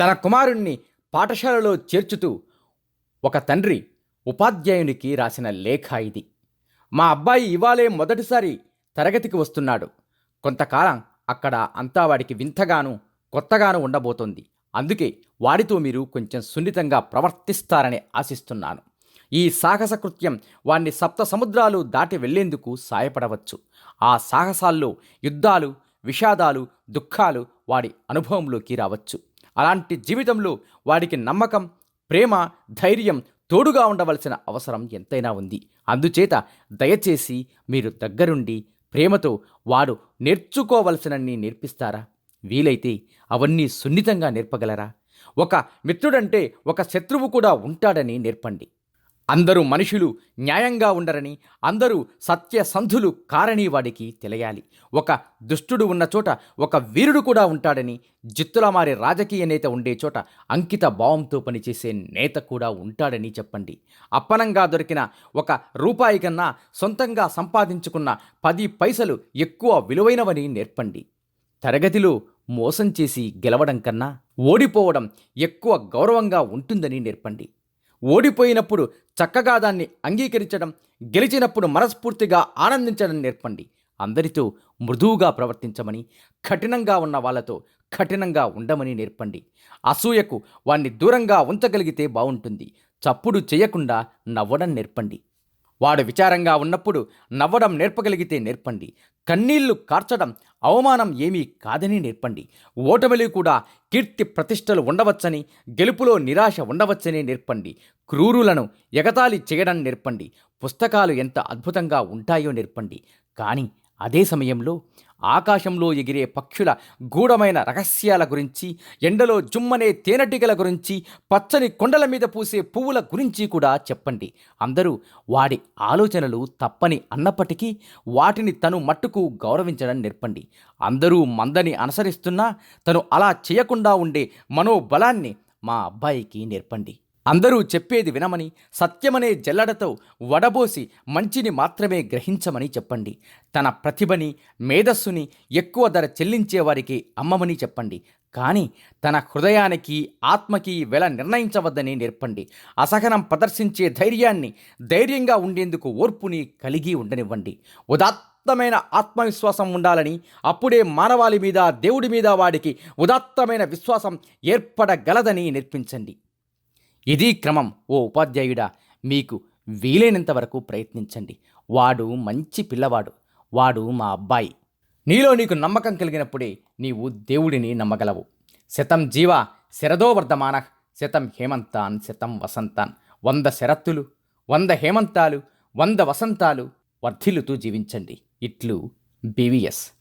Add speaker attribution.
Speaker 1: తన కుమారుణ్ణి పాఠశాలలో చేర్చుతూ ఒక తండ్రి ఉపాధ్యాయునికి రాసిన లేఖ ఇది. మా అబ్బాయి ఇవాళే మొదటిసారి తరగతికి వస్తున్నాడు. కొంతకాలం అక్కడ అంతా వాడికి వింతగాను కొత్తగాను ఉండబోతోంది. అందుకే వాడితో మీరు కొంచెం సున్నితంగా ప్రవర్తిస్తారని ఆశిస్తున్నాను. ఈ సాహస కృత్యం వాణ్ణి సప్త సముద్రాలు దాటి వెళ్ళేందుకు సాయపడవచ్చు. ఆ సాహసాల్లో యుద్ధాలు విషాదాలు దుఃఖాలు వాడి అనుభవంలోకి రావచ్చు. అలాంటి జీవితంలో వాడికి నమ్మకం ప్రేమ ధైర్యం తోడుగా ఉండవలసిన అవసరం ఎంతైనా ఉంది. అందుచేత దయచేసి మీరు దగ్గరుండి ప్రేమతో వాడు నేర్చుకోవలసినన్ని నేర్పిస్తారా? వీలైతే అవన్నీ సున్నితంగా నేర్పగలరా? ఒక మిత్రుడంటే ఒక శత్రువు కూడా ఉంటాడని నేర్పండి. అందరూ మనుషులు న్యాయంగా ఉండరని అందరూ సత్యసంధులు కారని వాడికి తెలియాలి. ఒక దుష్టుడు ఉన్న చోట ఒక వీరుడు కూడా ఉంటాడని జిత్తుల మారి రాజకీయ నేత ఉండే చోట అంకిత భావంతో పనిచేసే నేత కూడా ఉంటాడని చెప్పండి. అప్పనంగా దొరికిన ఒక రూపాయి కన్నా సొంతంగా సంపాదించుకున్న పది పైసలు ఎక్కువ విలువైనవని నేర్పండి. తరగతిలో మోసం చేసి గెలవడం కన్నా ఓడిపోవడం ఎక్కువ గౌరవంగా ఉంటుందని నేర్పండి. ఓడిపోయినప్పుడు చక్కగా దాన్ని అంగీకరించడం గెలిచినప్పుడు మనస్ఫూర్తిగా ఆనందించడం నేర్పండి. అందరితో మృదువుగా ప్రవర్తించమని కఠినంగా ఉన్న వాళ్ళతో కఠినంగా ఉండమని నేర్పండి. అసూయకు వాణ్ణి దూరంగా ఉంచగలిగితే బాగుంటుంది. చప్పుడు చేయకుండా నవ్వడం నేర్పండి. వాడు విచారంగా ఉన్నప్పుడు నవ్వడం నేర్పగలిగితే నేర్పండి. కన్నీళ్ళు కార్చడం అవమానం ఏమీ కాదని నేర్పండి. ఓటమిలు కూడా కీర్తి ప్రతిష్టలు ఉండవచ్చని గెలుపులో నిరాశ ఉండవచ్చని నేర్పండి. క్రూరులను ఎగతాళి చేయడం నేర్పండి. పుస్తకాలు ఎంత అద్భుతంగా ఉంటాయో నేర్పండి. కానీ అదే సమయంలో ఆకాశంలో ఎగిరే పక్షుల గూఢమైన రహస్యాల గురించి ఎండలో జుమ్మనే తేనెటీగల గురించి పచ్చని కొండల మీద పూసే పువ్వుల గురించి కూడా చెప్పండి. అందరూ వాడి ఆలోచనలు తప్పని అన్నప్పటికీ వాటిని తను మట్టుకు గౌరవించడం నేర్పండి. అందరూ మందని అనుసరిస్తున్నా తను అలా చేయకుండా ఉండే మనోబలాన్ని మా అబ్బాయికి నేర్పండి. అందరూ చెప్పేది వినమని సత్యమనే జల్లడతో వడబోసి మంచిని మాత్రమే గ్రహించమని చెప్పండి. తన ప్రతిభని మేధస్సుని ఎక్కువ ధర చెల్లించే వారికి అమ్మమని చెప్పండి. కానీ తన హృదయానికి ఆత్మకి వెల నిర్ణయించవద్దని నేర్పండి. అసహనం ప్రదర్శించే ధైర్యాన్ని ధైర్యంగా ఉండేందుకు ఓర్పుని కలిగి ఉండనివ్వండి. ఉదాత్తమైన ఆత్మవిశ్వాసం ఉండాలని అప్పుడే మానవాళి మీద దేవుడి మీద వాడికి ఉదాత్తమైన విశ్వాసం ఏర్పడగలదని నేర్పించండి. ఇది క్రమం ఓ ఉపాధ్యాయుడా మీకు వీలైనంత వరకు ప్రయత్నించండి. వాడు మంచి పిల్లవాడు వాడు మా అబ్బాయి. నీలో నీకు నమ్మకం కలిగినప్పుడే నీవు దేవుడిని నమ్మగలవు. శతం జీవ శరదో వర్ధమాన శతం హేమంతాన్ శతం వసంతాన్. వంద శరత్తులు వంద హేమంతాలు వంద వసంతాలు వర్ధిల్లుతూ జీవించండి. ఇట్లు బీవీఎస్.